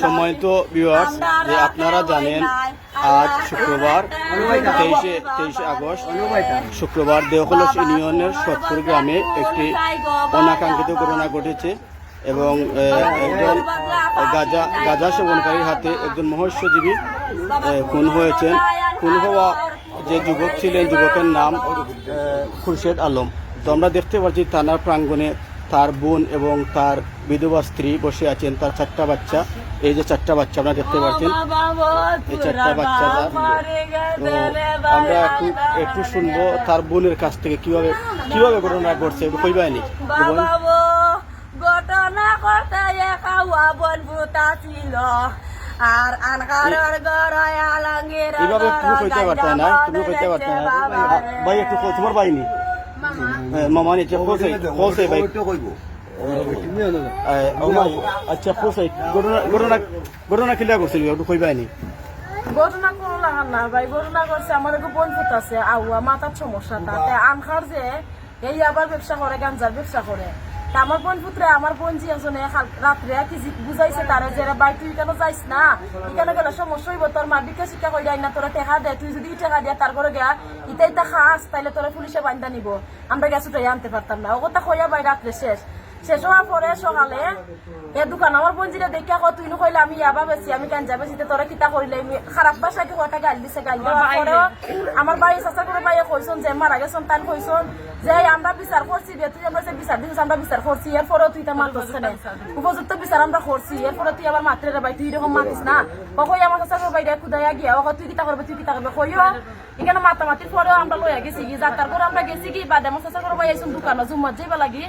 সম্মানিত ভিউয়ার্স যে আপনারা জানেন, আজ শুক্রবার তেইশে তেইশে আগস্ট, শুক্রবার দেওখলস ইউনিয়নের সত্তর গ্রামে একটি অনাকাঙ্ক্ষিত ঘটনা ঘটেছে এবং একজন গাজা গাজা সেবনকারীর হাতে একজন মহস্যজীবী খুন হয়েছেন। খুন হওয়া যে যুবক ছিলেন, যুবকের নাম খুরশেদ আলম। তো আমরা দেখতে পাচ্ছি থানার প্রাঙ্গণে তার বোন এবং তার বিধবা স্ত্রী বসে আছেন তার চারটা বাচ্চা। এই যে চারটা বাচ্চা আপনারা দেখতে পাচ্ছেন এই চারটা বাচ্চা তো আমরা একটু একটু শুনব তার বোনের কাছ থেকে কীভাবে কীভাবে ঘটনা ঘটছে বোন। বাবা ঘটনা করতে একাওয়া বনভূতা ছিল। আর আনকারের গড়ায় আলঙ্গের এইভাবে তুমি কইতে পারতে না তুমি কইতে পারতে না। ভাই একটু কই, তোমার ভাই নি মামা। নি যে কোসে কোসে ভাই। আচ্ছা কোসে ঘটনা ঘটনা ঘটনা কিলা করছিল কোনো লাগান না ভাই, ঘটনা করছে একটু বনভূত আছে, আউয়া, মাথার সমস্যা তাতে আনখার যে, এই আবার ব্যবসা করে, গাঞ্জার ব্যবসা করে। আমার বোন পুত্রে আমার বোন জি এজনে রাত্রে কি বুঝাইছে তারে যে ভাই তুই কেন যাইস না? এখানে গেলে সমস্যা হইব? তোর মা বিকা শিক্ষা কই দেয় না তোরা টেকা দে তুই যদি টাকা দিয়া তার ঘরে গিয়া ইটা ইটা খাস তাইলে তোরা পুলিশে বান্ধা নিব। আমরা গেছো তাই আনতে পারতাম না। ও কথা কইয়া ভাই রাত্রে শেষ। শেষ হওয়ার পরে সকালে এ দোকান আমার বঞ্জিরা দেখে কো তুই নো কইলে আমি ইয়াবা বেশি আমি গাঞ্জা বেশিতে তোরা কিতা করিলে? আমি খারাপ ভাষাকে কটা গাল দিছে গাল দেওয়ার পরেও আমার বাড়ি চাচা করে বাইরে কইছন যে মারা গেছন তান কইছন যে আমরা বিচার করছি বে তুই আমরা বিচার দিছিস আমরা বিচার করছি এরপরেও তুই তা মাল করছে না উপযুক্ত বিচার আমরা করছি এরপরে তুই আবার মাত্রে ভাই তুই এরকম মাতিস না? কই আমার চাচা করে বাইরে খুদাইয়া গিয়া ও তুই কিতা করবে তুই কিতা করবে কইও এখানে মাতামাতির পরেও আমরা লইয়া গেছি কি যাত্রার পরে আমরা গেছি কি বাদে? আমার করে ভাই আইসুন দোকানে জুম্মত যাইবা লাগি।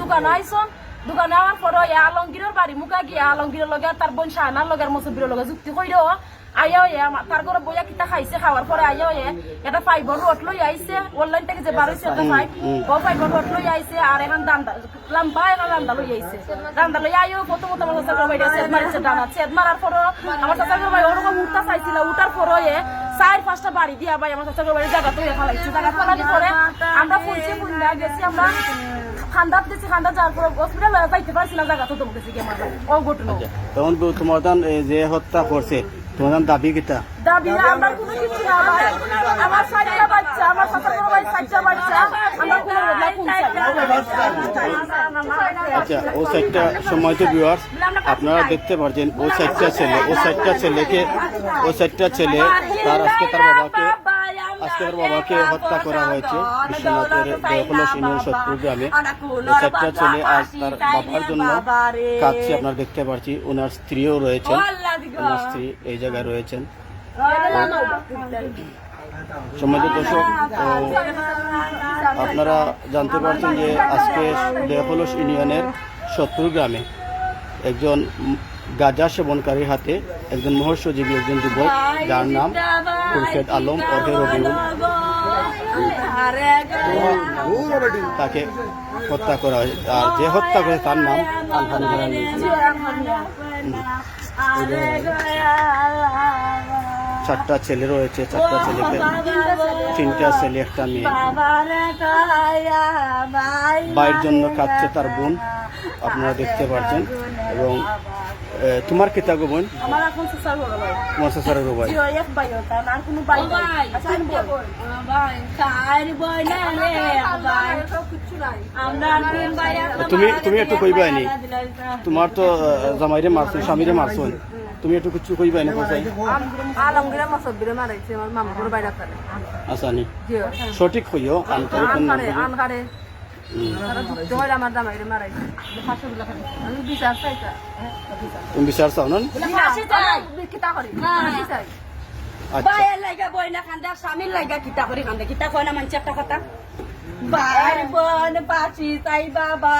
দোকানে আইসুন দোকানে আমার পরে এ আলমগীরের বাড়ি মুখা গিয়া আলমগীরের লগে তার বোন শাহানার লগে আর মসুবিরের লগে যুক্তি কইরো। আইয়াও এ তার ঘরে বইয়া কিতা খাইছে, খাওয়ার পরে আইয়াও এ এটা ফাইবার রোড লই আইছে অনলাইন থেকে যে বাড়াইছে এটা ফাইভ ও ফাইবার রোড লই আইছে, আর এখন দান্দা লাম্বা এখন রান্দা লই আইছে। রান্দা লই আইও, প্রথমত আমার চাচা করে বাইরে সেদ মারিছে ডানা সেদ মারার পরে আমার চাচা করে ভাই ওরকম উঠতা চাইছিল, উঠার পরে এ চার পাঁচটা বাড়ি দিয়া ভাই আমার চাচা করে বাড়ি জায়গা তৈরি খালাইছে জায়গা ফেলানি পরে আমরা ফুলছি ফুলনা গেছি আমরা খান্দাত গেছি খান্দাত যাওয়ার পরে হসপিটাল যাইতে পারছি না জায়গা তো তুমি গেছি আমার ও ঘটনা। তখন তোমার যে হত্যা করছে তোমার দাবি কিতা? দাবি না কোনো কিছু না আমার চারটা বাচ্চা আমার চাচা করে ভাই চারটা বাচ্চা। আমরা কোনো বদলা আচ্ছা ও সাইডটা সময় তো ভিউয়ার্স আপনারা দেখতে পারছেন ও সাইডটা ছেলে ও সাইডটা ছেলেকে ও সাইডটা ছেলে তার আজকে তার বাবাকে আজকে তার বাবাকে হত্যা করা হয়েছে। বিশ্বনাথের দেহকলস ইউনিয়ন সত্তর গ্রামে সাইডটা ছেলে আজ তার বাবার জন্য কাঁদছে আপনারা দেখতে পাচ্ছি ওনার স্ত্রীও রয়েছেন। ওনার স্ত্রী এই জায়গায় রয়েছেন। সম্মানিত দর্শক আপনারা জানতে পারছেন যে আজকে দেহকলস ইউনিয়নের সত্তর গ্রামে একজন গাঁজা সেবনকারীর হাতে একজন মহর্ষজীবী একজন যুবক যার নাম খুরশেদ আলম অর্ধে রবিউল তাকে হত্যা করা হয়। আর যে হত্যা করে তার নাম চারটা ছেলে রয়েছে চারটা ছেলেকে তিনটা ছেলে একটা মেয়ে। ভাইয়ের জন্য কাঁদছে তার বোন। আপনারা দেখতে পাচ্ছেন এবং তোমার কি থাকো বোন? আমার এখন সুসার বড় ভাই তোমার শ্বশুরের ভাই জিও এক ভাই কোনো ভাই নাই। আচ্ছা আমি বল। ভাই কার বই না রে ভাই কিছু নাই। আমরা তিন ভাই তুমি তুমি একটু কইবা নি। তোমার তো জামাইরে মারছো স্বামীরে মারছো। তুমি একটু কিছু কইবা নি কোথায় আলমগীরা মাসবিরে মারাইছে আমার মামুর বাইরে তারে আচ্ছা নি জিও। সঠিক হইও আনকারে আনকারে হয়ে আমার জামাইরে মারাইছে। ফাঁসি গুলা খালি আমি বিচার চাইতা তুমি বিচার চাও না করি। ফাঁসি চাই আচ্ছা। বাইয়ের লাগা বই না খান্দা স্বামীর লাগা কিতা করে খান্দা? কিতা কয় না মানুষ একটা কথা? বাইর বোন বাঁচি তাই বাবা